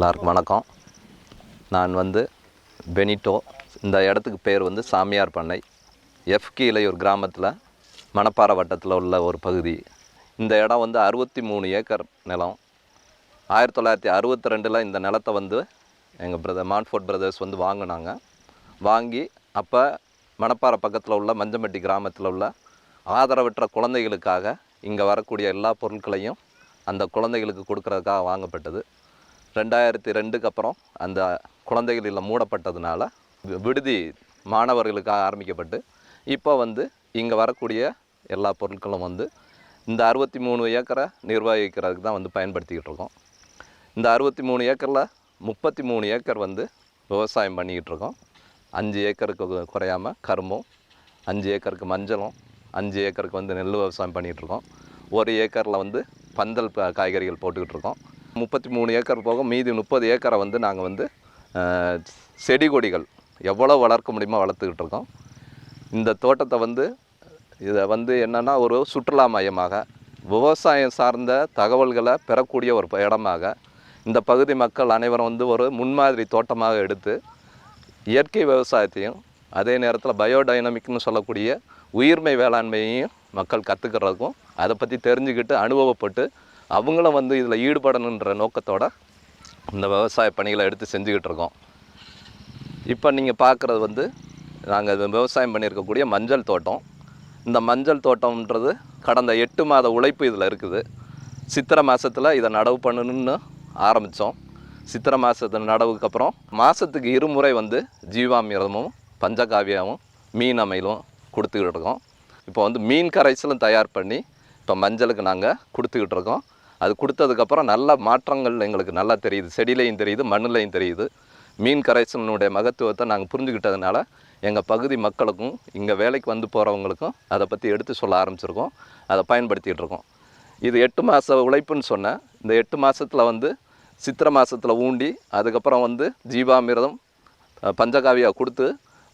எல்லாருக்கும் வணக்கம். நான் வந்து பெனிட்டோ. இந்த இடத்துக்கு பேர் வந்து சாமியார் பண்ணை. எஃப் கீழையூர் கிராமத்தில் மணப்பாறை வட்டத்தில் உள்ள ஒரு பகுதி. இந்த இடம் வந்து அறுபத்தி மூணு ஏக்கர் நிலம். ஆயிரத்தி தொள்ளாயிரத்தி அறுபத்தி ரெண்டில் இந்த நிலத்தை வந்து எங்கள் பிரதர் மான்ஃபோர்ட் பிரதர்ஸ் வந்து வாங்கினாங்க. வாங்கி அப்போ மணப்பாறை பக்கத்தில் உள்ள மஞ்சம்பட்டி கிராமத்தில் உள்ள ஆதரவற்ற குழந்தைகளுக்காக இங்கே வரக்கூடிய எல்லா பொருட்களையும் அந்த குழந்தைகளுக்கு கொடுக்கறதுக்காக வாங்கப்பட்டது. ரெண்டாயிரத்தி ரெண்டுக்கு அப்புறம் அந்த குழந்தைகள் இல்லம் மூடப்பட்டதுனால விடுதி மாணவர்களுக்காக ஆரம்பிக்கப்பட்டு இப்போ வந்து இங்கே வரக்கூடிய எல்லா பொருட்களும் வந்து இந்த அறுபத்தி மூணு ஏக்கரை நிர்வகிக்கிறதுக்கு தான் வந்து பயன்படுத்திக்கிட்டு இருக்கோம். இந்த அறுபத்தி மூணு ஏக்கரில் முப்பத்தி மூணு ஏக்கர் வந்து விவசாயம் பண்ணிக்கிட்டு இருக்கோம். அஞ்சு ஏக்கருக்கு குறையாமல் குறையாம கரும்பும் அஞ்சு ஏக்கருக்கு மஞ்சளும் அஞ்சு ஏக்கருக்கு வந்து நெல் விவசாயம் பண்ணிகிட்டு இருக்கோம். ஒரு ஏக்கரில் வந்து பந்தல் காய்கறிகள் போட்டுக்கிட்டு இருக்கோம். முப்பத்தி மூணு ஏக்கர் போக மீதி முப்பது ஏக்கரை வந்து நாங்கள் வந்து செடி கொடிகள் எவ்வளோ வளர்க்க முடியுமோ வளர்த்துக்கிட்டு இருக்கோம். இந்த தோட்டத்தை வந்து இதை வந்து என்னென்னா ஒரு சுற்றுலா மையமாக விவசாயம் சார்ந்த தகவல்களை பெறக்கூடிய ஒரு இடமாக இந்த பகுதி மக்கள் அனைவரும் வந்து ஒரு முன்மாதிரி தோட்டமாக எடுத்து இயற்கை விவசாயத்தையும் அதே நேரத்தில் பயோடைனமிக்னு சொல்லக்கூடிய உயிர்மை வேளாண்மையையும் மக்கள் கற்றுக்கிறதுக்கும் அதை பற்றி தெரிஞ்சுக்கிட்டு அனுபவப்பட்டு அவங்களும் வந்து இதில் ஈடுபடணுன்ற நோக்கத்தோடு இந்த விவசாய பணிகளை எடுத்து செஞ்சுக்கிட்டு இருக்கோம். இப்போ நீங்கள் பார்க்குறது வந்து நாங்கள் விவசாயம் பண்ணியிருக்கக்கூடிய மஞ்சள் தோட்டம். இந்த மஞ்சள் தோட்டம்ன்றது கடந்த எட்டு மாத உழைப்பு இதில் இருக்குது. சித்திரை மாதத்தில் இதை நடவு பண்ணணும்னு ஆரம்பித்தோம் சித்திரை மாதத்து நடவுக்கு அப்புறம் மாதத்துக்கு இருமுறை வந்து ஜீவாமிரதமும் பஞ்சகாவியாவும் மீன் அமைலும் கொடுத்துக்கிட்டு இருக்கோம். இப்போ வந்து மீன் கரைசலும் தயார் பண்ணி இப்போ மஞ்சளுக்கு நாங்கள் கொடுத்துக்கிட்டு இருக்கோம். அது கொடுத்ததுக்கப்புறம் நல்ல மாற்றங்கள் எங்களுக்கு நல்லா தெரியுது. செடியிலையும் தெரியுது மண்ணிலையும் தெரியுது. மீன் கரைசலினுடைய மகத்துவத்தை நாங்கள் புரிஞ்சுக்கிட்டதுனால எங்கள் பகுதி மக்களுக்கும் இங்கே வேலைக்கு வந்து போகிறவங்களுக்கும் அதை பற்றி எடுத்து சொல்ல ஆரம்பிச்சிருக்கோம். அதை பயன்படுத்திகிட்டு இருக்கோம். இது எட்டு மாத உழைப்புன்னு சொன்னேன். இந்த எட்டு மாதத்தில் வந்து சித்திரை மாதத்தில் ஊண்டி அதுக்கப்புறம் வந்து ஜீவாமிர்தம் பஞ்சகாவியாக கொடுத்து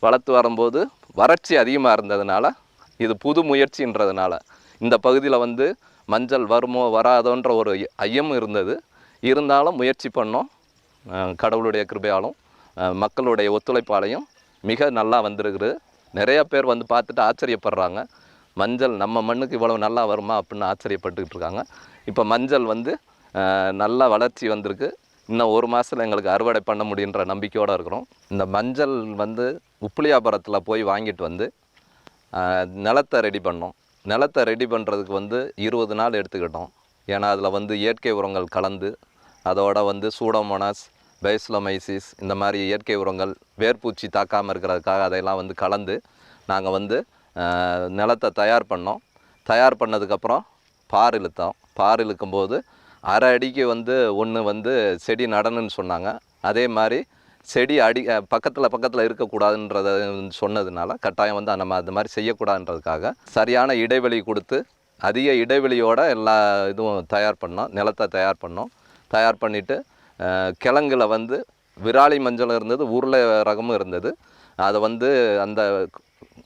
வளர்த்து வரும்போது வறட்சி அதிகமாக இருந்ததுனால இது புது முயற்சின்றதுனால இந்த பகுதியில் வந்து மஞ்சள் வருமோ வராதோன்ற ஒரு ஐயம் இருந்தது. இருந்தாலும் முயற்சி பண்ணோம். கடவுளுடைய கிருபையாலும் மக்களுடைய ஒத்துழைப்பாலையும் மிக நல்லா வந்திருக்குது. நிறைய பேர் வந்து பார்த்துட்டு ஆச்சரியப்படுறாங்க. மஞ்சள் நம்ம மண்ணுக்கு இவ்வளோ நல்லா வருமா அப்படின்னு ஆச்சரியப்பட்டுக்கிட்டு இருக்காங்க. இப்போ மஞ்சள் வந்து நல்லா நல்ல வளர்ச்சி வந்திருக்கு. இன்னும் ஒரு மாதத்தில் எங்களுக்கு அறுவடை பண்ண முடியுன்ற நம்பிக்கையோடு இருக்கிறோம். இந்த மஞ்சள் வந்து உப்புளியாபுரத்தில் போய் வாங்கிட்டு வந்து நிலத்தை ரெடி பண்ணோம். நிலத்தை ரெடி பண்ணுறதுக்கு வந்து இருபது நாள் எடுத்துக்கிட்டோம். ஏன்னா அதில் வந்து இயற்கை உரங்கள் கலந்து அதோட வந்து சூடோமோனாஸ் பைஸ்லமைசிஸ் இந்த மாதிரி இயற்கை உரங்கள் வேர்பூச்சி தாக்காமல் இருக்கிறதுக்காக அதையெல்லாம் வந்து கலந்து நாங்கள் வந்து நிலத்தை தயார் பண்ணோம். தயார் பண்ணதுக்கப்புறம் பார் இழுத்தோம். பார் இழுக்கும்போது அரை அடிக்கு வந்து ஒன்று வந்து செடி நடணும்னு சொன்னாங்க. அதே மாதிரி செடி அடி பக்கத்தில் பக்கத்தில் இருக்கக்கூடாதுன்றத சொன்னதுனால கட்டாயம் வந்து நம்ம அது மாதிரி செய்யக்கூடாதுன்றதுக்காக சரியான இடைவெளி கொடுத்து அதிக இடைவெளியோட எல்லா இதுவும் தயார் பண்ணோம் நிலத்தை தயார் பண்ணோம். தயார் பண்ணிவிட்டு கிழங்குல வந்து விராலி மஞ்சளும் இருந்தது உருளை ரகமும் இருந்தது. அதை வந்து அந்த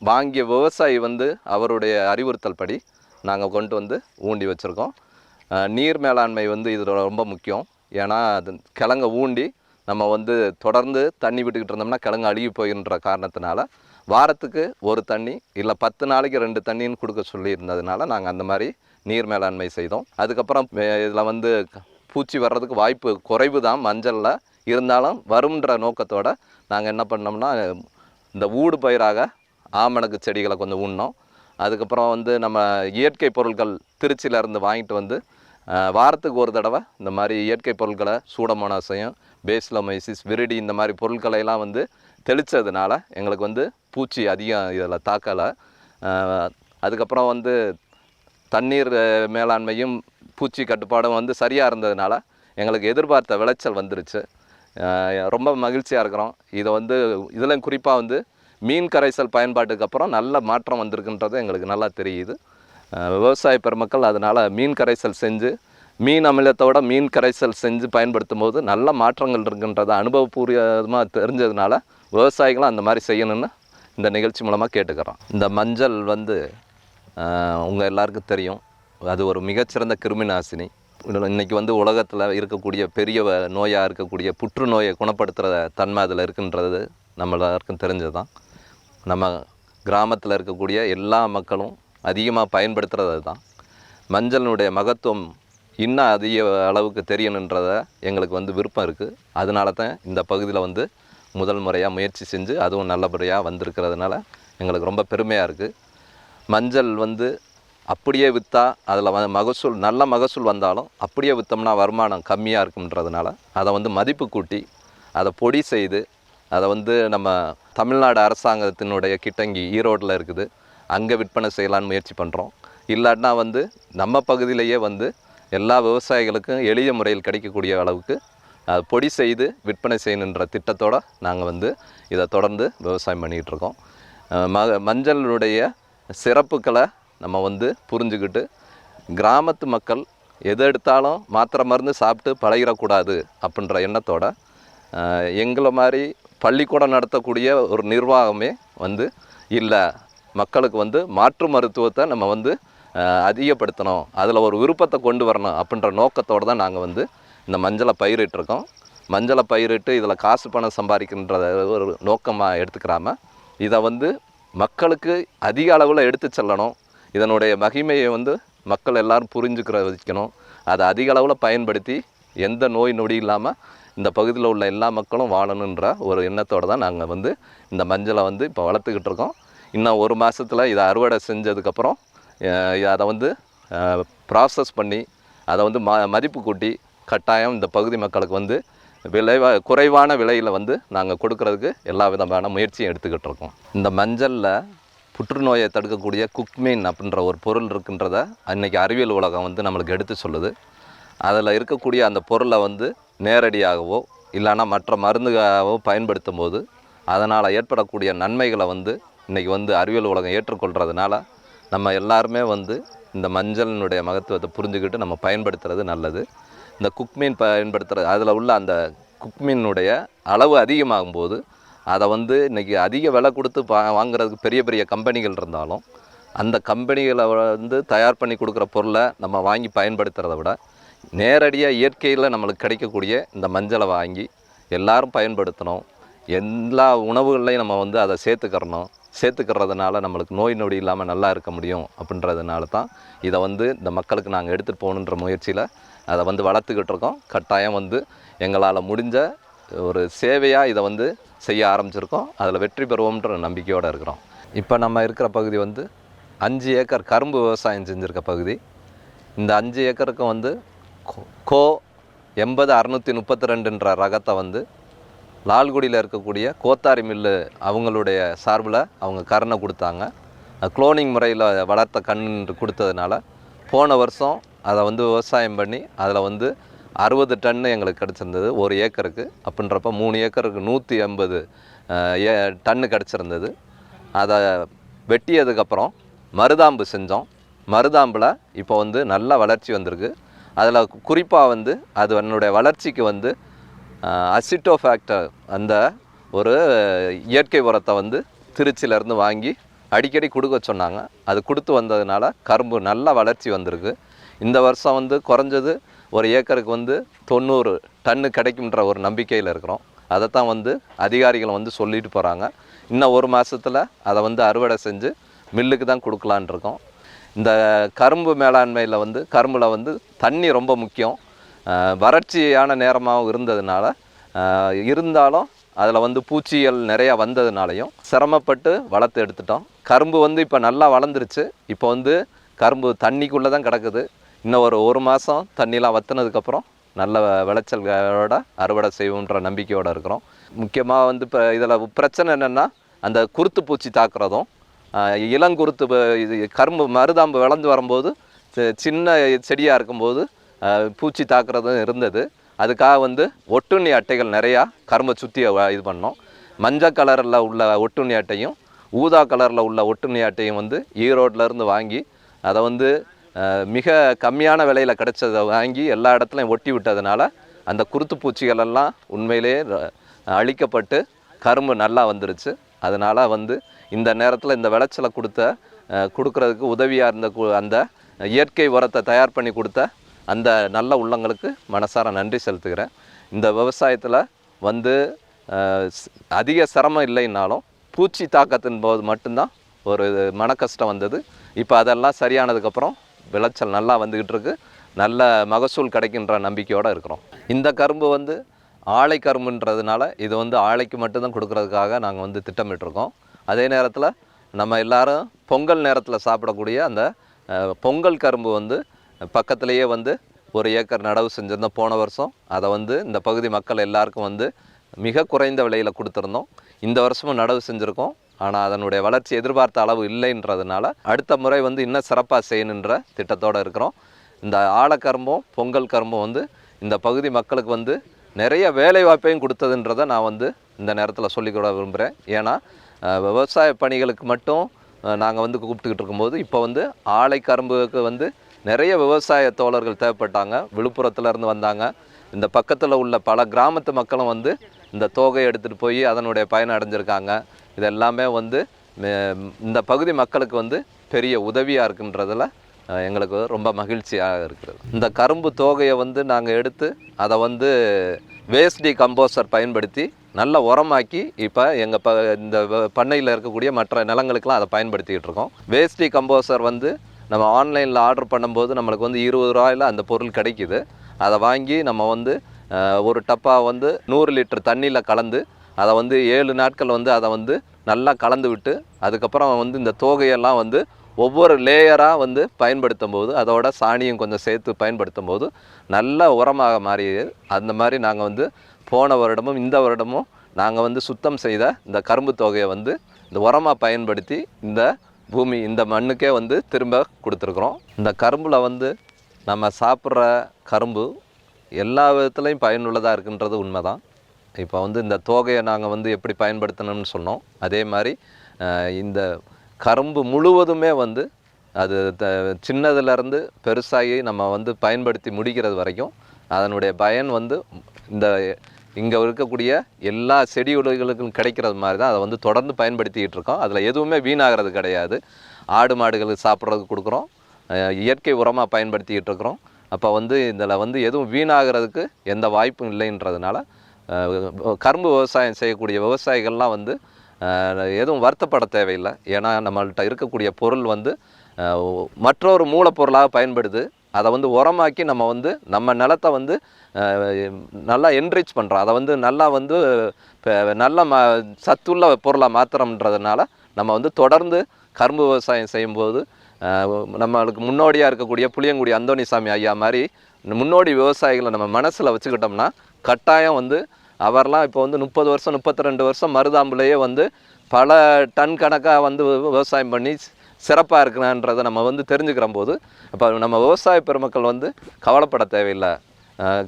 வாங்கிய விவசாயி வந்து அவருடைய அறிவுறுத்தல் படி நாங்கள் கொண்டு வந்து ஊண்டி வச்சுருக்கோம். நீர் மேலாண்மை வந்து இதில் ரொம்ப முக்கியம். ஏன்னா அது கிழங்க ஊண்டி நம்ம வந்து தொடர்ந்து தண்ணி விட்டுக்கிட்டு இருந்தோம்னா கிழங்கு அழுகி போயின்ற காரணத்தினால வாரத்துக்கு ஒரு தண்ணி இல்லை பத்து நாளைக்கு ரெண்டு தண்ணின்னு கொடுக்க சொல்லியிருந்ததுனால நாங்கள் அந்த மாதிரி நீர் மேலாண்மை செய்தோம். அதுக்கப்புறம் இதில் வந்து பூச்சி வர்றதுக்கு வாய்ப்பு குறைவு தான் மஞ்சளில். இருந்தாலும் வரும்ன்ற நோக்கத்தோட நாங்கள் என்ன பண்ணோம்னா இந்த ஊடு பயிராக ஆமணக்கு செடிகளை கொஞ்சம் உண்ணோம். அதுக்கப்புறம் வந்து நம்ம இயற்கை பொருட்கள் திருச்சியிலேருந்து வாங்கிட்டு வந்து வாரத்துக்கு ஒரு தடவை இந்த மாதிரி இயற்கை பொருட்களை சூடமோனாசையும் பேஸ்லமைசிஸ் விரிடி இந்த மாதிரி பொருட்களையெல்லாம் வந்து தெளித்ததுனால எங்களுக்கு வந்து பூச்சி அதிகம் இதில் தாக்கலை. அதுக்கப்புறம் வந்து தண்ணீர் மேலாண்மையும் பூச்சி கட்டுப்பாடும் வந்து சரியாக இருந்ததுனால எங்களுக்கு எதிர்பார்த்த விளைச்சல் வந்துருச்சு. ரொம்ப மகிழ்ச்சியாக இருக்கிறோம். இதை வந்து இதில் குறிப்பாக வந்து மீன் கரைசல் பயன்பாட்டுக்கு அப்புறம் நல்ல மாற்றம் வந்திருக்குன்றது எங்களுக்கு நல்லா தெரியுது. விவசாய பெருமக்கள் அதனால் மீன் கரைசல் செஞ்சு மீன் அமிலத்தோட மீன் கரைசல் செஞ்சு பயன்படுத்தும் போது நல்ல மாற்றங்கள் இருக்குன்றதை அனுபவபூர்வமாக தெரிஞ்சதுனால விவசாயிகளும் அந்த மாதிரி செய்யணும்னு இந்த நிகழ்ச்சி மூலமாக கேட்டுக்கிறோம். இந்த மஞ்சள் வந்து உங்கள் எல்லாருக்கும் தெரியும். அது ஒரு மிகச்சிறந்த கிருமி நாசினி இன்றைக்கி வந்து உலகத்தில் இருக்கக்கூடிய பெரிய நோயாக இருக்கக்கூடிய புற்றுநோயை குணப்படுத்துகிற தன்மை அதில் இருக்குன்றது நம்ம எல்லாருக்கும் தெரிஞ்சது தான் நம்ம கிராமத்தில் இருக்கக்கூடிய எல்லா மக்களும் அதிகமாக பயன்படுத்துகிறது தான் மஞ்சளினுடைய மகத்துவம் இன்னும் அதிக அளவுக்கு தெரியணுன்றத எங்களுக்கு வந்து விருப்பம் இருக்குது அதனால தான் இந்த பகுதியில் வந்து முதல் முறையாக முயற்சி செஞ்சு அதுவும் நல்லபடியாக வந்திருக்கிறதுனால எங்களுக்கு ரொம்ப பெருமையாக இருக்குது மஞ்சள் வந்து அப்படியே விற்றா அதில் வ மகசூல் நல்ல மகசூல் வந்தாலும் அப்படியே விற்றோம்னா வருமானம் கம்மியாக இருக்குன்றதுனால அதை வந்து மதிப்பு கூட்டி அதை பொடி செய்து அதை வந்து நம்ம தமிழ்நாடு அரசாங்கத்தினுடைய கிட்டங்கி ஈரோட்டில் இருக்குது. அங்கே விற்பனை செய்யலான்னு முயற்சி பண்ணுறோம் இல்லாட்டினா வந்து நம்ம பகுதியிலேயே வந்து எல்லா விவசாயிகளுக்கும் எளிய முறையில் கிடைக்கக்கூடிய அளவுக்கு பொடி செய்து விற்பனை செய்யணுன்ற திட்டத்தோடு நாங்கள் வந்து இதை தொடர்ந்து விவசாயம் பண்ணிகிட்ருக்கோம் ம மஞ்சளுடைய சிறப்புகளை நம்ம வந்து புரிஞ்சுக்கிட்டு கிராமத்து மக்கள் எது எடுத்தாலும் மாத்திரை மருந்து சாப்பிட்டு பழகிடக்கூடாது அப்படின்ற எண்ணத்தோட எங்களை மாதிரி பள்ளிக்கூடம் நடத்தக்கூடிய ஒரு நிர்வாகமே வந்து இல்லை. மக்களுக்கு வந்து மாற்று மருத்துவத்தை நம்ம வந்து அதிகப்படுத்தணும். அதில் ஒரு விருப்பத்தை கொண்டு வரணும் அப்படின்ற நோக்கத்தோடு தான் நாங்கள் வந்து இந்த மஞ்சளை பயிரிட்டிருக்கோம் மஞ்சளை பயிரிட்டு இதில் காசு பணம் சம்பாதிக்கின்றத ஒரு நோக்கமாக எடுத்துக்கிறாமல் இதை வந்து மக்களுக்கு அதிக அளவில் எடுத்து செல்லணும். இதனுடைய மகிமையை வந்து மக்கள் எல்லாரும் புரிஞ்சுக்கிற வைக்கணும் அதை அதிக அளவில் பயன்படுத்தி எந்த நோய் நொடி இல்லாமல் இந்த பகுதியில் உள்ள எல்லா மக்களும் வாழணுன்ற ஒரு எண்ணத்தோடு தான் நாங்கள் வந்து இந்த மஞ்சளை வந்து இப்போ வளர்த்துக்கிட்டு இருக்கோம். இன்னும் ஒரு மாதத்தில் இதை அறுவடை செஞ்சதுக்கப்புறம் அதை வந்து ப்ராசஸ் பண்ணி அதை வந்து ம மதிப்பு கூட்டி கட்டாயம் இந்த பகுதி மக்களுக்கு வந்து விளைவா குறைவான விலையில் வந்து நாங்கள் கொடுக்கறதுக்கு எல்லா விதமான முயற்சியும் எடுத்துக்கிட்டு இருக்கோம். இந்த மஞ்சளில் புற்றுநோயை தடுக்கக்கூடிய குக்மீன் அப்படின்ற ஒரு பொருள் இருக்குன்றத அன்றைக்கி அறிவியல் உலகம் வந்து நம்மளுக்கு எடுத்து சொல்லுது. அதில் இருக்கக்கூடிய அந்த பொருளை வந்து நேரடியாகவோ இல்லைன்னா மற்ற மருந்துகாகவோ பயன்படுத்தும் போது அதனால் ஏற்படக்கூடிய நன்மைகளை வந்து இன்றைக்கி வந்து அறிவியல் உலகம் ஏற்றுக்கொள்கிறதுனால நம்ம எல்லாருமே வந்து இந்த மஞ்சளினுடைய மகத்துவத்தை புரிஞ்சுக்கிட்டு நம்ம பயன்படுத்துறது நல்லது. இந்த குக்மீன் பயன்படுத்துகிற அதில் உள்ள அந்த குக்மீனுடைய அளவு அதிகமாகும் போது அதை வந்து இன்றைக்கி அதிக விலை கொடுத்து பா வாங்குறதுக்கு பெரிய பெரிய கம்பெனிகள் இருந்தாலும் அந்த கம்பெனிகளை வந்து தயார் பண்ணி கொடுக்குற பொருளை நம்ம வாங்கி பயன்படுத்துகிறத விட நேரடியாக இயற்கையில் நம்மளுக்கு கிடைக்கக்கூடிய இந்த மஞ்சளை வாங்கி எல்லாரும் பயன்படுத்தணும். எல்லா உணவுகள்லையும் நம்ம வந்து அதை சேர்த்துக்கிறணும். சேர்த்துக்கிறதுனால நம்மளுக்கு நோய் நொடி இல்லாமல் நல்லா இருக்க முடியும் அப்படின்றதுனால தான் இதை வந்து இந்த மக்களுக்கு நாங்கள் எடுத்துகிட்டு போகணுன்ற முயற்சியில் அதை வந்து வளர்த்துக்கிட்டு இருக்கோம். கட்டாயம் வந்து எங்களால் முடிஞ்ச ஒரு சேவையாக இதை வந்து செய்ய ஆரம்பிச்சிருக்கோம். அதில் வெற்றி பெறுவோம்ன்ற நம்பிக்கையோடு இருக்கிறோம். இப்போ நம்ம இருக்கிற பகுதி வந்து அஞ்சு ஏக்கர் கரும்பு விவசாயம் செஞ்சுருக்க பகுதி. இந்த அஞ்சு ஏக்கருக்கு வந்து கோ- கோ எண்பது அறுநூற்றி முப்பத்தி ரெண்டுன்ற ரகத்தை வந்து லால்குடியில் இருக்கக்கூடிய கோத்தாரி மில்லு அவங்களுடைய சார்பில் அவங்க கரணை கொடுத்தாங்க. குளோனிங் முறையில் வளர்த்த கண் கொடுத்ததுனால போன வருஷம் அதை வந்து விவசாயம் பண்ணி அதில் வந்து அறுபது டன்னு எங்களுக்கு கிடச்சிருந்தது ஒரு ஏக்கருக்கு. அப்படின்றப்ப மூணு ஏக்கருக்கு நூற்றி ஐம்பது ஏ டன்னு கிடச்சிருந்தது. அதை வெட்டியதுக்கப்புறம் மருதாம்பு செஞ்சோம். மருதாம்பில் இப்போ வந்து நல்ல வளர்ச்சி வந்திருக்கு. அதில் குறிப்பாக வந்து அது என்னுடைய வளர்ச்சிக்கு வந்து அசிட்டோஃபேக்டர் அந்த ஒரு இயற்கை உரத்தை வந்து திருச்சியிலேருந்து வாங்கி அடிக்கடி கொடுக்க சொன்னாங்க. அது கொடுத்து வந்ததுனால கரும்பு நல்ல வளர்ச்சி வந்திருக்கு. இந்த வருஷம் வந்து குறைஞ்சது ஒரு ஏக்கருக்கு வந்து தொண்ணூறு டன்னு கிடைக்கும்ன்ற ஒரு நம்பிக்கையில் இருக்கிறோம். அதைத்தான் வந்து அதிகாரிகள் வந்து சொல்லிட்டு போகிறாங்க இன்னும் ஒரு மாதத்தில் அதை வந்து அறுவடை செஞ்சு மில்லுக்கு தான் கொடுக்கலான் இருக்கோம். இந்த கரும்பு மேலாண்மையில் வந்து கரும்பில் வந்து தண்ணி ரொம்ப முக்கியம். வறட்சியான நேரமாகவும் இருந்ததுனால இருந்தாலும் அதில் வந்து பூச்சிகள் நிறையா வந்ததுனாலையும் சிரமப்பட்டு வளர்த்து எடுத்துட்டோம். கரும்பு வந்து இப்போ நல்லா வளர்ந்துருச்சு. இப்போ வந்து கரும்பு தண்ணிக்குள்ளே தான் கிடக்குது. இன்னும் ஒரு ஒரு மாதம் தண்ணிலாம் வத்துனதுக்கப்புறம் நல்ல விளைச்சல்களோட அறுவடை செய்வோன்ற நம்பிக்கையோடு இருக்கிறோம். முக்கியமாக வந்து இப்போ இதில் பிரச்சனை என்னென்னா அந்த குருத்து பூச்சி தாக்குறதும் இளங்குருத்து இது கரும்பு மருதாம்பு விளைஞ்சு வரும்போது சின்ன செடியாக இருக்கும்போது பூச்சி தாக்குறதும் இருந்தது. அதுக்காக வந்து ஒட்டுண்ணி அட்டைகள் நிறையா கரும்பை சுற்றி இது பண்ணோம். மஞ்சள் கலரில் உள்ள ஒட்டுண்ணி அட்டையும் ஊதா கலரில் உள்ள ஒட்டுண்ணி அட்டையும் வந்து ஈரோட்ல வாங்கி அதை வந்து மிக கம்மியான விலையில் கிடைச்சதை வாங்கி எல்லா இடத்துலையும் ஒட்டி விட்டதுனால அந்த குருத்து பூச்சிகளெல்லாம் உண்மையிலேயே அழிக்கப்பட்டு கரும்பு நல்லா வந்துருச்சு. அதனால் வந்து இந்த நேரத்தில் இந்த விளைச்சலை கொடுத்த கொடுக்குறதுக்கு உதவியாக இருந்த கு- அந்த இயற்கை உரத்தை தயார் பண்ணி கொடுத்த அந்த நல்ல உள்ளங்களுக்கு மனசார நன்றி செலுத்துகிறேன். இந்த விவசாயத்தில் வந்து அதிக சிரமம் இல்லைன்னாலும் பூச்சி தாக்கத்தின் போது மட்டும்தான் ஒரு மன கஷ்டம் வந்தது. இப்போ அதெல்லாம் சரியானதுக்கப்புறம் விளைச்சல் நல்லா வந்துக்கிட்டு இருக்கு. நல்ல மகசூல் கிடைக்கின்ற நம்பிக்கையோடு இருக்கிறோம். இந்த கரும்பு வந்து ஆலை கரும்புன்றதுனால இது வந்து ஆலைக்கு மட்டும்தான் கொடுக்கறதுக்காக நாங்கள் வந்து திட்டமிட்டிருக்கோம். அதே நேரத்தில் நம்ம எல்லாரும் பொங்கல் நேரத்தில் சாப்பிடக்கூடிய அந்த பொங்கல் கரும்பு வந்து பக்கத்துலேயே வந்து ஒரு ஏக்கர் நடவு செஞ்சுருந்தோம். போன வருஷம் அதை வந்து இந்த பகுதி மக்கள் எல்லாருக்கும் வந்து மிக குறைந்த விலையில் கொடுத்துருந்தோம். இந்த வருஷமும் நடவு செஞ்சுருக்கோம். ஆனால் அதனுடைய வளர்ச்சி எதிர்பார்த்த அளவு இல்லைன்றதுனால அடுத்த முறை வந்து இன்னும் சிறப்பாக செய்யணுன்ற திட்டத்தோடு இருக்கிறோம். இந்த ஆழக்கரும்பும் பொங்கல் கரும்பும் வந்து இந்த பகுதி மக்களுக்கு வந்து நிறைய வேலைவாய்ப்பையும் கொடுத்ததுன்றதை நான் வந்து இந்த நேரத்தில் சொல்லிக்கூட விரும்புகிறேன் ஏன்னா விவசாய பணிகளுக்கு மட்டும் நாங்கள் வந்து கூப்பிட்டுக்கிட்டு இருக்கும்போது இப்போ வந்து ஆலை கரும்புக்கு வந்து நிறைய விவசாய தோழர்கள் தேவைப்பட்டாங்க. விழுப்புரத்துலேருந்து வந்தாங்க. இந்த பக்கத்தில் உள்ள பல கிராமத்து மக்களும் வந்து இந்த தோகையை எடுத்துகிட்டு போய் அதனுடைய பயன் அடைஞ்சிருக்காங்க. இது எல்லாமே வந்து இந்த பகுதி மக்களுக்கு வந்து பெரிய உதவியாக இருக்குன்றதில் எங்களுக்கு ரொம்ப மகிழ்ச்சியாக இருக்கிறது. இந்த கரும்பு தோகையை வந்து நாங்கள் எடுத்து அதை வந்து வேஸ்டி கம்போஸ்டர் பயன்படுத்தி நல்ல உரமாக்கி இப்போ எங்கள் ப இந்த பண்ணையில் இருக்கக்கூடிய மற்ற நிலங்களுக்கெல்லாம் அதை பயன்படுத்திக்கிட்டு இருக்கோம். வேஸ்டி கம்போஸ்டர் வந்து நம்ம ஆன்லைனில் ஆர்டர் பண்ணும்போது நம்மளுக்கு வந்து இருபது ரூபாயில் அந்த பொருள் கிடைக்குது. அதை வாங்கி நம்ம வந்து ஒரு டப்பா வந்து நூறு லிட்டர் தண்ணியில் கலந்து அதை வந்து ஏழு நாட்கள் வந்து அதை வந்து நல்லா கலந்து விட்டு அதுக்கப்புறம் வந்து இந்த தோகையெல்லாம் வந்து ஒவ்வொரு லேயராக வந்து பயன்படுத்தும் போது அதோட சாணியும் கொஞ்சம் சேர்த்து பயன்படுத்தும் போது நல்ல உரமாக மாறி அந்த மாதிரி நாங்கள் வந்து போன வருடமும் இந்த வருடமும் நாங்கள் வந்து சுத்தம் செய்த இந்த கரும்பு தொகையை வந்து இந்த உரமாக பயன்படுத்தி இந்த பூமி இந்த மண்ணுக்கே வந்து திரும்ப கொடுத்துருக்குறோம். இந்த கரும்பில் வந்து நம்ம சாப்பிட்ற கரும்பு எல்லா விதத்துலையும் பயனுள்ளதாக இருக்குன்றது உண்மை தான் இப்போ வந்து இந்த தோகையை நாங்கள் வந்து எப்படி பயன்படுத்தணும்னு சொன்னோம். அதே மாதிரி இந்த கரும்பு முழுவதுமே வந்து அது த சின்னதுலேருந்து பெருசாகி நம்ம வந்து பயன்படுத்தி முடிக்கிறது வரைக்கும் அதனுடைய பயன் வந்து இந்த இங்கே இருக்கக்கூடிய எல்லா செடி உலகளுக்கும் கிடைக்கிறது மாதிரி தான் அதை வந்து தொடர்ந்து பயன்படுத்திக்கிட்டு இருக்கோம். அதில் எதுவுமே வீணாகிறது கிடையாது. ஆடு மாடுகளுக்கு சாப்பிட்றதுக்கு கொடுக்குறோம். இயற்கை உரமாக பயன்படுத்திக்கிட்டு இருக்கிறோம். அப்போ வந்து இதில் வந்து எதுவும் வீணாகிறதுக்கு எந்த வாய்ப்பும் இல்லைன்றதுனால கரும்பு விவசாயம் செய்யக்கூடிய விவசாயிகள்லாம் வந்து எதுவும் வருத்தப்பட தேவையில்லை. ஏன்னா நம்மள்கிட்ட இருக்கக்கூடிய பொருள் வந்து மற்றொரு மூலப்பொருளாக பயன்படுது. அதை வந்து உரமாக்கி நம்ம வந்து நம்ம நிலத்தை வந்து நல்லா என்ரிச் பண்ணுறோம் அதை வந்து நல்லா வந்து இப்போ நல்ல ம சத்துள்ள பொருளாக மாத்திரம்ன்றதுனால நம்ம வந்து தொடர்ந்து கரும்பு விவசாயம் செய்யும்போது நம்மளுக்கு முன்னோடியாக இருக்கக்கூடிய புளியங்குடி அந்தோணிசாமி ஐயா மாதிரி முன்னோடி விவசாயிகளை நம்ம மனசில் வச்சுக்கிட்டோம்னா கட்டாயம் வந்து அவர்லாம் இப்போ வந்து முப்பது வருஷம் முப்பத்தி ரெண்டு வருஷம் மருதாம்புலையே வந்து பல டன் கணக்காக வந்து விவசாயம் பண்ணி சிறப்பாக இருக்கிறான்றதை நம்ம வந்து தெரிஞ்சுக்கிற போது அப்போ நம்ம விவசாய பெருமக்கள் வந்து கவலைப்பட தேவையில்லை.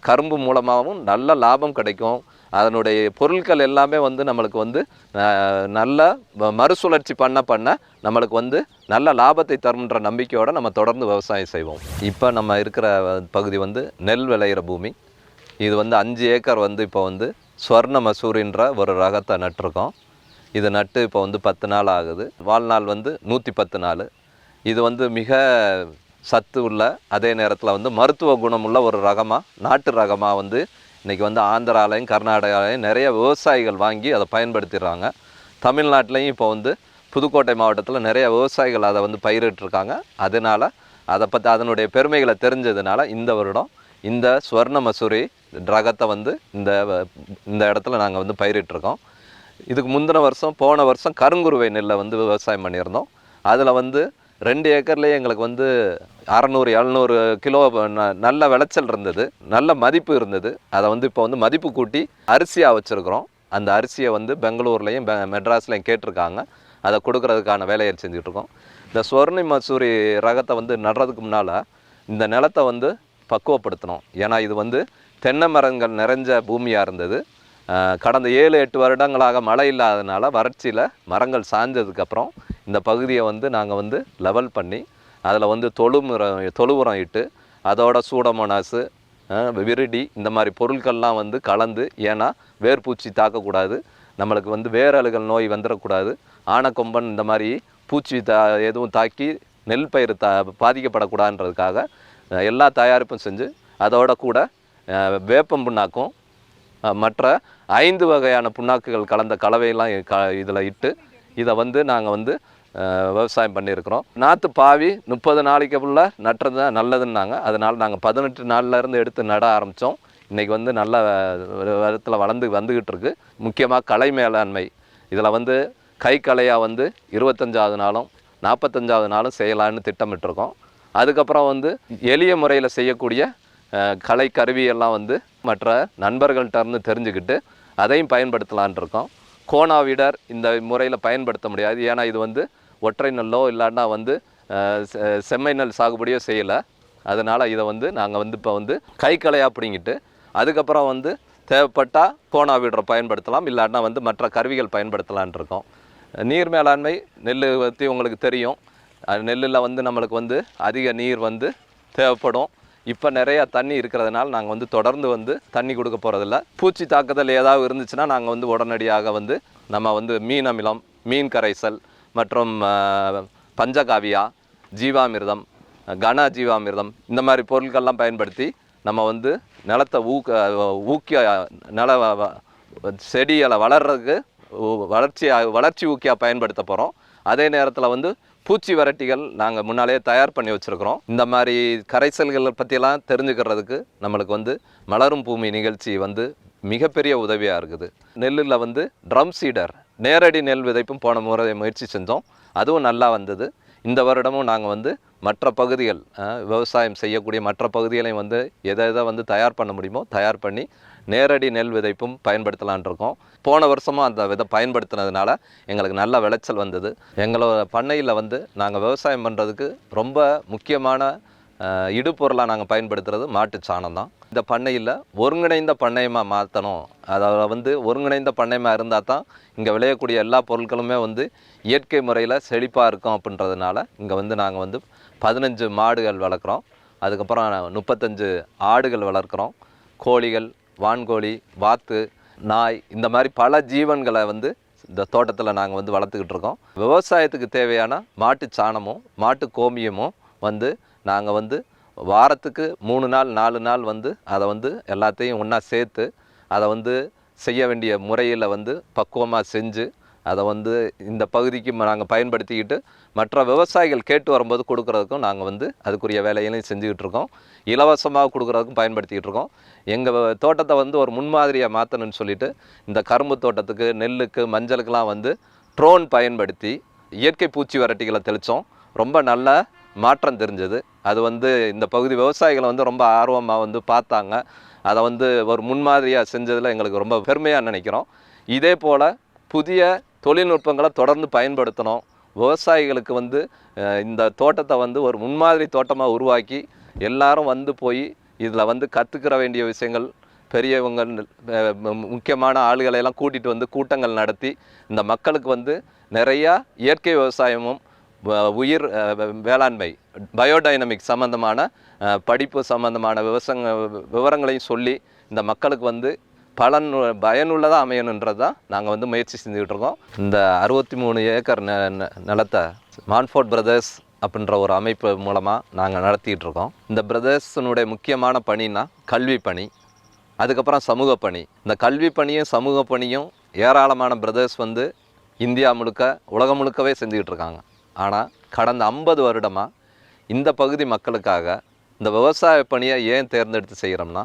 கரும்பு மூலமாகவும் நல்ல லாபம் கிடைக்கும். அதனுடைய பொருட்கள் எல்லாமே வந்து நம்மளுக்கு வந்து நல்ல மறுசுழற்சி பண்ண பண்ண நம்மளுக்கு வந்து நல்ல லாபத்தை தரும்ன்ற நம்பிக்கையோடு நம்ம தொடர்ந்து விவசாயம் செய்வோம். இப்போ நம்ம இருக்கிற பகுதி வந்து நெல் விளையிற பூமி. இது வந்து அஞ்சு ஏக்கர் வந்து இப்போ வந்து ஸ்வர்ண மசூரின்ற ஒரு ரகத்தை நட்டிருக்கோம். இது நட்டு இப்போ வந்து பத்து நாள் ஆகுது. வாழ்நாள் வந்து நூற்றி பத்து நாள் இது வந்து மிக சத்து உள்ள அதே நேரத்தில் வந்து மருத்துவ குணமுள்ள ஒரு ரகமாக நாட்டு ரகமாக வந்து இன்றைக்கி வந்து ஆந்திராலையும் கர்நாடகாலையும் நிறைய விவசாயிகள் வாங்கி அதை பயன்படுத்திடுறாங்க. தமிழ்நாட்டிலையும் இப்போ வந்து புதுக்கோட்டை மாவட்டத்தில் நிறைய விவசாயிகள் அதை வந்து பயிரிட்டிருக்காங்க. அதனால் அதை பற்றி அதனுடைய பெருமைகளை தெரிஞ்சதுனால இந்த வருடம் இந்த ஸ்வர்ண மசூரி ரகத்தை வந்து இந்த வ- இந்த இடத்துல நாங்கள் வந்து பயிரிட்டிருக்கோம். இதுக்கு முந்தின வருஷம் போன வருஷம் கருங்குருவை நெல்லை வந்து விவசாயம் பண்ணியிருந்தோம். அதில் வந்து ரெண்டு ஏக்கர்லேயே எங்களுக்கு வந்து அறநூறு எழுநூறு கிலோ ந- நல்ல விளைச்சல் இருந்தது. நல்ல மதிப்பு இருந்தது. அதை வந்து இப்போ வந்து மதிப்பு கூட்டி அரிசியாக வச்சுருக்குறோம். அந்த அரிசியை வந்து பெங்களூர்லேயும் பெ கேட்டிருக்காங்க. அதை கொடுக்கறதுக்கான வேலையை செஞ்சுட்ருக்கோம் இந்த ஸ்வர்ணி மசூரி ரகத்தை வந்து நடுறதுக்கு முன்னால் இந்த நிலத்தை வந்து பக்குவப்படுத்தணும். ஏன்னா இது வந்து தென்னை மரங்கள் நிறைஞ்ச பூமியாக இருந்தது. கடந்த ஏழு எட்டு வருடங்களாக மழை இல்லாதனால வறட்சியில் மரங்கள் சாய்ந்ததுக்கப்புறம் இந்த பகுதியை வந்து நாங்கள் வந்து லெவல் பண்ணி அதில் வந்து தொழு உரம் தொழு உரம் இட்டு அதோட சூடமோனாசு விருடி இந்த மாதிரி பொருட்கள்லாம் வந்து கலந்து ஏன்னா வேர்பூச்சி தாக்கக்கூடாது நம்மளுக்கு வந்து வேரழுகல் நோய் வந்துடக்கூடாது ஆனக்கொம்பன் இந்த மாதிரி பூச்சி தா எதுவும் தாக்கி நெல் பயிர் தா பாதிக்கப்படக்கூடாதுன்றதுக்காக எல்லா தயாரிப்பும் செஞ்சு அதோட கூட வேப்பம் புண்ணாக்கும் மற்ற ஐந்து வகையான புண்ணாக்குகள் கலந்த கலவையெல்லாம் க இதில் இட்டு இதை வந்து நாங்கள் வந்து விவசாயம் பண்ணியிருக்கிறோம். நாற்று பாவி முப்பது நாளைக்குள்ள நட்டுறது தான் நல்லதுன்னாங்க. அதனால் நாங்கள் பதினெட்டு நாள்ல இருந்து எடுத்து நட ஆரம்பித்தோம் இன்றைக்கி வந்து நல்ல விதத்தில் வளர்ந்து வந்துக்கிட்டு இருக்கு முக்கியமாக கலை மேலாண்மை. இதில் வந்து கை கலையாக வந்து இருபத்தஞ்சாவது நாளும் நாற்பத்தஞ்சாவது நாளும் செய்யலான்னு திட்டமிட்டிருக்கோம். அதுக்கப்புறம் வந்து எளிய முறையில் செய்யக்கூடிய கலை கருவியெல்லாம் வந்து மற்ற நண்பர்கள்கிட்ட இருந்து தெரிஞ்சுக்கிட்டு அதையும் பயன்படுத்தலான் இருக்கோம். கோணாவிடர் இந்த முறையில் பயன்படுத்த முடியாது. ஏன்னா இது வந்து ஒற்றை நெல்லோ இல்லாட்டா வந்து செ- செம்மை நெல் சாகுபடியோ செய்யலை. அதனால் இதை வந்து நாங்கள் வந்து இப்போ வந்து கை கலையாக பிடிங்கிட்டு அதுக்கப்புறம் வந்து தேவைப்பட்டால் கோணாவிடரை பயன்படுத்தலாம். இல்லாட்டினா வந்து மற்ற கருவிகள் பயன்படுத்தலான் இருக்கோம். நீர் மேலாண்மை நெல் பற்றி உங்களுக்கு தெரியும். நெல்லில் வந்து நம்மளுக்கு வந்து அதிக நீர் வந்து தேவைப்படும். இப்போ நிறையா தண்ணி இருக்கிறதுனால நாங்கள் வந்து தொடர்ந்து வந்து தண்ணி கொடுக்க போகிறதில்ல பூச்சி தாக்குதல் ஏதாவது இருந்துச்சுன்னா நாங்கள் வந்து உடனடியாக வந்து நம்ம வந்து மீன் அமிலம் மீன் கரைசல் மற்றும் பஞ்சகாவியா ஜீவாமிர்தம் கன ஜீவாமிர்தம் இந்த மாதிரி பொருட்கள்லாம் பயன்படுத்தி நம்ம வந்து நிலத்தை ஊக்க ஊக்கிய நில செடிகளை வளர்றதுக்கு வளர்ச்சியாக வளர்ச்சி ஊக்கியாக பயன்படுத்த போகிறோம் அதே நேரத்தில் வந்து பூச்சி வரட்டிகள் நாங்கள் முன்னாலே தயார் பண்ணி வச்சுருக்கிறோம். இந்த மாதிரி கரைசல்களை பற்றியெல்லாம் தெரிஞ்சுக்கிறதுக்கு நம்மளுக்கு வந்து மலரும் பூமி நிகழ்ச்சி வந்து மிகப்பெரிய உதவியாக இருக்குது. நெல்லில் வந்து ட்ரம் சீடர் நேரடி நெல் விதைப்பும் போன முறை முயற்சி செஞ்சோம். அதுவும் நல்லா வந்தது. இந்த வருடமும் நாங்கள் வந்து மற்ற பகுதிகள் விவசாயம் செய்யக்கூடிய மற்ற பகுதிகளையும் வந்து எதை எதை வந்து தயார் பண்ண முடியுமோ தயார் பண்ணி நேரடி நெல் விதைப்பும் பயன்படுத்தலான் இருக்கோம். போன வருஷமும் அந்த விதை பயன்படுத்தினதுனால எங்களுக்கு நல்ல விளைச்சல் வந்தது. எங்களோட பண்ணையில் வந்து நாங்கள் விவசாயம் பண்ணுறதுக்கு ரொம்ப முக்கியமான இடுபொருளாக நாங்கள் பயன்படுத்துகிறது மாட்டு சாணம் தான். இந்த பண்ணையில் ஒருங்கிணைந்த பண்ணையமாக மாற்றணும் அதாவது வந்து ஒருங்கிணைந்த பண்ணையமாக இருந்தால் தான் இங்கே விளையக்கூடிய எல்லா பொருட்களுமே வந்து இயற்கை முறையில் செழிப்பாக இருக்கும் அப்படின்றதுனால இங்கே வந்து நாங்கள் வந்து பதினஞ்சு மாடுகள் வளர்க்குறோம். அதுக்கப்புறம் முப்பத்தஞ்சு ஆடுகள் வளர்க்குறோம். கோழிகள் வான்கோழி வாத்து நாய் இந்த மாதிரி பல ஜீவன்களை வந்து இந்த தோட்டத்தில் நாங்கள் வந்து வளர்த்துக்கிட்டு இருக்கோம். விவசாயத்துக்கு தேவையான மாட்டு சாணமும் மாட்டு கோமியமும் வந்து நாங்கள் வந்து வாரத்துக்கு மூணு நாள் நாலு நாள் வந்து அதை வந்து எல்லாத்தையும் ஒன்றா சேர்த்து அதை வந்து செய்ய வேண்டிய முறையில் வந்து பக்குவமாக செஞ்சு அதை வந்து இந்த பகுதிக்கு நாங்கள் பயன்படுத்திக்கிட்டு மற்ற விவசாயிகள் கேட்டு வரும்போது கொடுக்குறதுக்கும் நாங்கள் வந்து அதுக்குரிய வேலைகளையும் செஞ்சுக்கிட்டு இருக்கோம். இலவசமாக கொடுக்குறதுக்கும் பயன்படுத்திக்கிட்டு இருக்கோம். எங்கள் தோட்டத்தை வந்து ஒரு முன்மாதிரியாக மாற்றணும்னு சொல்லிட்டு இந்த கரும்பு தோட்டத்துக்கு நெல்லுக்கு மஞ்சளுக்கெலாம் வந்து ட்ரோன் பயன்படுத்தி இயற்கை பூச்சி வரட்டிகளை தெளித்தோம் ரொம்ப நல்லா மாற்றம் தெரிஞ்சது. அது வந்து இந்த பகுதி விவசாயிகளை வந்து ரொம்ப ஆர்வமாக வந்து பார்த்தாங்க. அதை வந்து ஒரு முன்மாதிரியாக செஞ்சதில் எங்களுக்கு ரொம்ப பெருமையாக நினைக்கிறோம். இதே போல் புதிய தொழில்நுட்பங்களை தொடர்ந்து பயன்படுத்தணும். விவசாயிகளுக்கு வந்து இந்த தோட்டத்தை வந்து ஒரு முன்மாதிரி தோட்டமாக உருவாக்கி எல்லாரும் வந்து போய் இதில் வந்து கற்றுக்கிற வேண்டிய விஷயங்கள் பெரியவங்க முக்கியமான ஆளுகளை எல்லாம் கூட்டிகிட்டு வந்து கூட்டங்கள் நடத்தி இந்த மக்களுக்கு வந்து நிறையா இயற்கை விவசாயமும் உயிர் வேளாண்மை பயோடைனமிக் சம்மந்தமான படிப்பு சம்மந்தமான விவசாய விவரங்களையும் சொல்லி இந்த மக்களுக்கு வந்து பலன் பயனுள்ளதாக அமையணுன்றது தான் நாங்கள் வந்து முயற்சி செஞ்சுக்கிட்டு இருக்கோம். இந்த அறுபத்தி மூணு ஏக்கர் ந நிலத்தை மான்ஃபோர்ட் பிரதர்ஸ் அப்படின்ற ஒரு அமைப்பு மூலமாக நாங்கள் நடத்திக்கிட்டு இருக்கோம். இந்த பிரதர்ஸினுடைய முக்கியமான பணினா கல்வி பணி அதுக்கப்புறம் சமூக பணி. இந்த கல்வி பணியும் சமூக பணியும் ஏராளமான பிரதர்ஸ் வந்து இந்தியா முழுக்க உலகம் முழுக்கவே செஞ்சுக்கிட்டு இருக்காங்க. ஆனால் கடந்த ஐம்பது வருடமாக இந்த பகுதி மக்களுக்காக இந்த விவசாய பணியை ஏன் தேர்ந்தெடுத்து செய்கிறோம்னா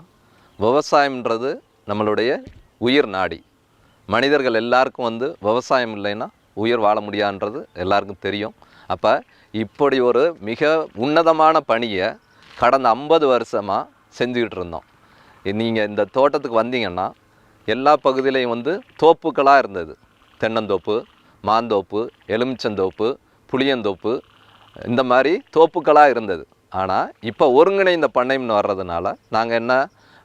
விவசாயம்ன்றது நம்மளுடைய உயிர் நாடி. மனிதர்கள் எல்லாருக்கும் வந்து விவசாயம் இல்லைன்னா உயிர் வாழ முடியான்றது எல்லாருக்கும் தெரியும். அப்போ இப்படி ஒரு மிக உன்னதமான பணியை கடந்த ஐம்பது வருஷமாக செஞ்சுக்கிட்டு இருந்தோம். நீங்கள் இந்த தோட்டத்துக்கு வந்தீங்கன்னா எல்லா பகுதியிலையும் வந்து தோப்புக்களாக இருந்தது. தென்னந்தோப்பு மாந்தோப்பு எலுமிச்சந்தோப்பு புளியந்தோப்பு இந்த மாதிரி தோப்புக்களாக இருந்தது. ஆனால் இப்போ ஒருங்கிணைந்த பண்ணைன்னு வர்றதுனால நாங்கள் என்ன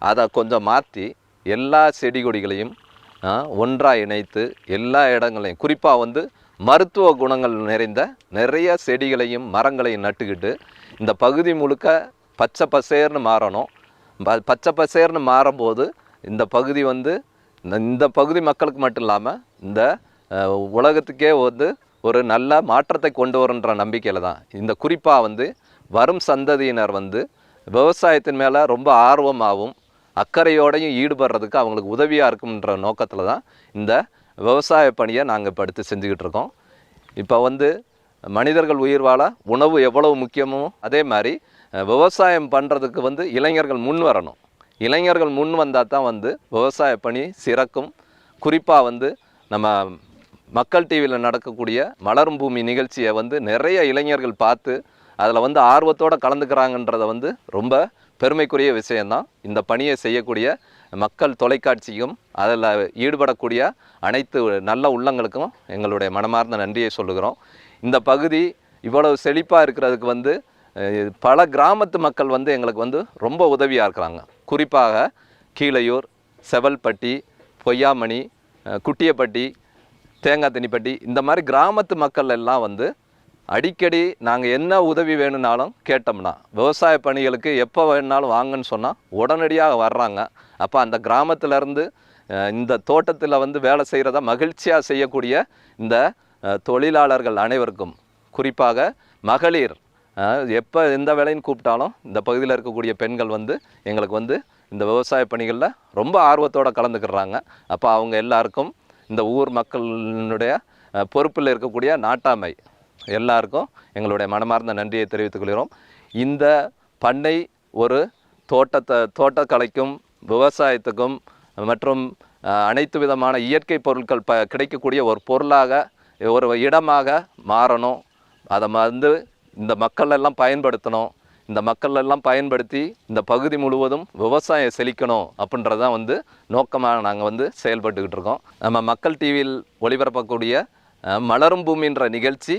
அதை கொஞ்சம் மாற்றி எல்லா செடி கொடிகளையும் ஒன்றாக இணைத்து எல்லா இடங்களையும் குறிப்பாக வந்து மருத்துவ குணங்கள் நிறைந்த நிறைய செடிகளையும் மரங்களையும் நட்டுக்கிட்டு இந்த பகுதி முழுக்க பச்சை பசேர்னு மாறணும். ப- பச்சை பசேர்னு மாறும்போது இந்த பகுதி வந்து இந்த இந்த பகுதி மக்களுக்கு மட்டும் இல்லாமல் இந்த உலகத்துக்கே வந்து ஒரு நல்ல மாற்றத்தை கொண்டு வருன்ற நம்பிக்கையில் தான். இந்த குறிப்பாக வந்து வரும் சந்ததியினர் வந்து விவசாயத்தின் மேலே ரொம்ப ஆர்வமாகவும் அக்கறையோடையும் ஈடுபடுறதுக்கு அவங்களுக்கு உதவியாக இருக்கும்ன்ற நோக்கத்தில் தான் இந்த விவசாய பணியை நாங்கள் இப்போ எடுத்து செஞ்சுக்கிட்டு இருக்கோம். இப்போ வந்து மனிதர்கள் உயிர் வாழ உணவு எவ்வளவு முக்கியமோ அதே மாதிரி விவசாயம் பண்ணுறதுக்கு வந்து இளைஞர்கள் முன் வரணும். இளைஞர்கள் முன் வந்தால் தான் வந்து விவசாய பணி சிறக்கும். குறிப்பாக வந்து நம்ம மக்கள் டிவியில் நடக்கக்கூடிய மலரும் பூமி நிகழ்ச்சியை வந்து நிறைய இளைஞர்கள் பார்த்து அதில் வந்து ஆர்வத்தோடு கலந்துக்கிறாங்கன்றத வந்து ரொம்ப பெருமைக்குரிய விஷயந்தான் இந்த பணியை செய்யக்கூடிய மக்கள் தொலைக்காட்சியும் அதில் ஈடுபடக்கூடிய அனைத்து நல்ல உள்ளங்களுக்கும் எங்களுடைய மனமார்ந்த நன்றியை சொல்லுகிறோம். இந்த பகுதி இவ்வளவு செழிப்பாக இருக்கிறதுக்கு வந்து பல கிராமத்து மக்கள் வந்து எங்களுக்கு வந்து ரொம்ப உதவியாக இருக்கிறாங்க. குறிப்பாக கீழையூர் செவல்பட்டி பொய்யாமணி குட்டியப்பட்டி தேங்காய் தண்ணிப்பட்டி இந்த மாதிரி கிராமத்து மக்கள் எல்லாம் வந்து அடிக்கடி நாங்கள் என்ன உதவி வேணும்னாலும் கேட்டோம்னா விவசாய பணிகளுக்கு எப்போ வேணுனாலும் வாங்கன்னு சொன்னால் உடனடியாக வர்றாங்க. அப்போ அந்த கிராமத்திலேருந்து இந்த தோட்டத்தில் வந்து வேலை செய்கிறத மகிழ்ச்சியாக செய்யக்கூடிய இந்த தொழிலாளர்கள் அனைவருக்கும் குறிப்பாக மகளிர் எப்போ எந்த வேலைன்னு கூப்பிட்டாலும் இந்த பகுதியில் இருக்கக்கூடிய பெண்கள் வந்து எங்களுக்கு வந்து இந்த விவசாய பணிகளில் ரொம்ப ஆர்வத்தோடு கலந்துக்கிறாங்க. அப்போ அவங்க எல்லாருக்கும் இந்த ஊர் மக்களினுடைய பொறுப்பில் இருக்கக்கூடிய நாட்டாமை எல்லாருக்கும் எங்களுடைய மனமார்ந்த நன்றியை தெரிவித்துக் கொள்கிறோம். இந்த பண்ணை ஒரு தோட்டத்தை தோட்டக்கலைக்கும் விவசாயத்துக்கும் மற்றும் அனைத்து விதமான இயற்கை பொருட்கள் ப கிடைக்கக்கூடிய ஒரு பொருளாக ஒரு இடமாக மாறணும். அதை வந்து இந்த மக்கள் எல்லாம் பயன்படுத்தணும். இந்த மக்கள் எல்லாம் பயன்படுத்தி இந்த பகுதி முழுவதும் விவசாயம் செழிக்கணும் அப்படின்றதான் வந்து நோக்கமாக நாங்கள் வந்து செயல்பட்டுக்கிட்டு இருக்கோம். நம்ம மக்கள் டிவியில் ஒளிபரப்பக்கூடிய மலரும் பூமின்ற நிகழ்ச்சி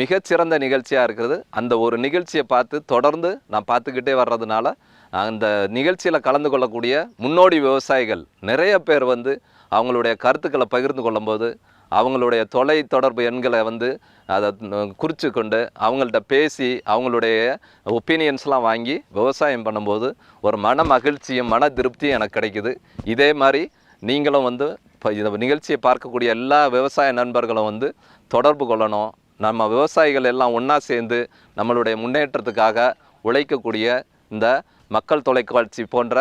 மிகச்சிறந்த நிகழ்ச்சியாக இருக்கிறது. அந்த ஒரு நிகழ்ச்சியை பார்த்து தொடர்ந்து நான் பார்த்துக்கிட்டே வர்றதுனால அந்த நிகழ்ச்சியில் கலந்து கொள்ளக்கூடிய முன்னோடி விவசாயிகள் நிறைய பேர் வந்து அவங்களுடைய கருத்துக்களை பகிர்ந்து கொள்ளும்போது அவங்களுடைய தொலை தொடர்பு எண்களை வந்து அதை குறித்து கொண்டு அவங்கள்ட்ட பேசி அவங்களுடைய ஒப்பீனியன்ஸ்லாம் வாங்கி விவசாயம் பண்ணும்போது ஒரு மன மகிழ்ச்சியும் மன திருப்தியும் எனக்கு கிடைக்குது. இதே மாதிரி நீங்களும் வந்து இப்போ இந்த நிகழ்ச்சியை பார்க்கக்கூடிய எல்லா விவசாய நண்பர்களும் வந்து தொடர்பு கொள்ளணும். நம்ம விவசாயிகள் எல்லாம் ஒன்றா சேர்ந்து நம்மளுடைய முன்னேற்றத்துக்காக உழைக்கக்கூடிய இந்த மக்கள் தொலைக்காட்சி போன்ற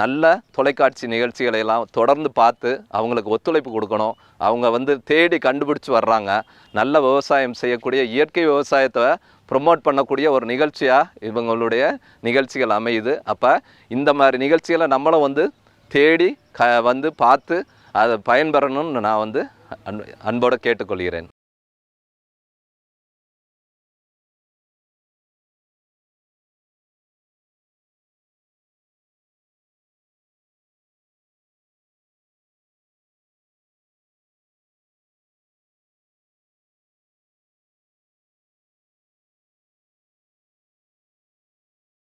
நல்ல தொலைக்காட்சி நிகழ்ச்சிகளை எல்லாம் தொடர்ந்து பார்த்து அவங்களுக்கு ஒத்துழைப்பு கொடுக்கணும். அவங்க வந்து தேடி கண்டுபிடிச்சி வர்றாங்க. நல்ல விவசாயம் செய்யக்கூடிய இயற்கை விவசாயத்தை ப்ரொமோட் பண்ணக்கூடிய ஒரு நிகழ்ச்சியாக இவங்களுடைய நிகழ்ச்சிகள் அமையுது. அப்போ இந்த மாதிரி நிகழ்ச்சிகளை நம்மளும் வந்து தேடி க வந்து பார்த்து அதை பயன்பெறணும்னு நான் வந்து அன் அன்போடு கேட்டுக்கொள்கிறேன்.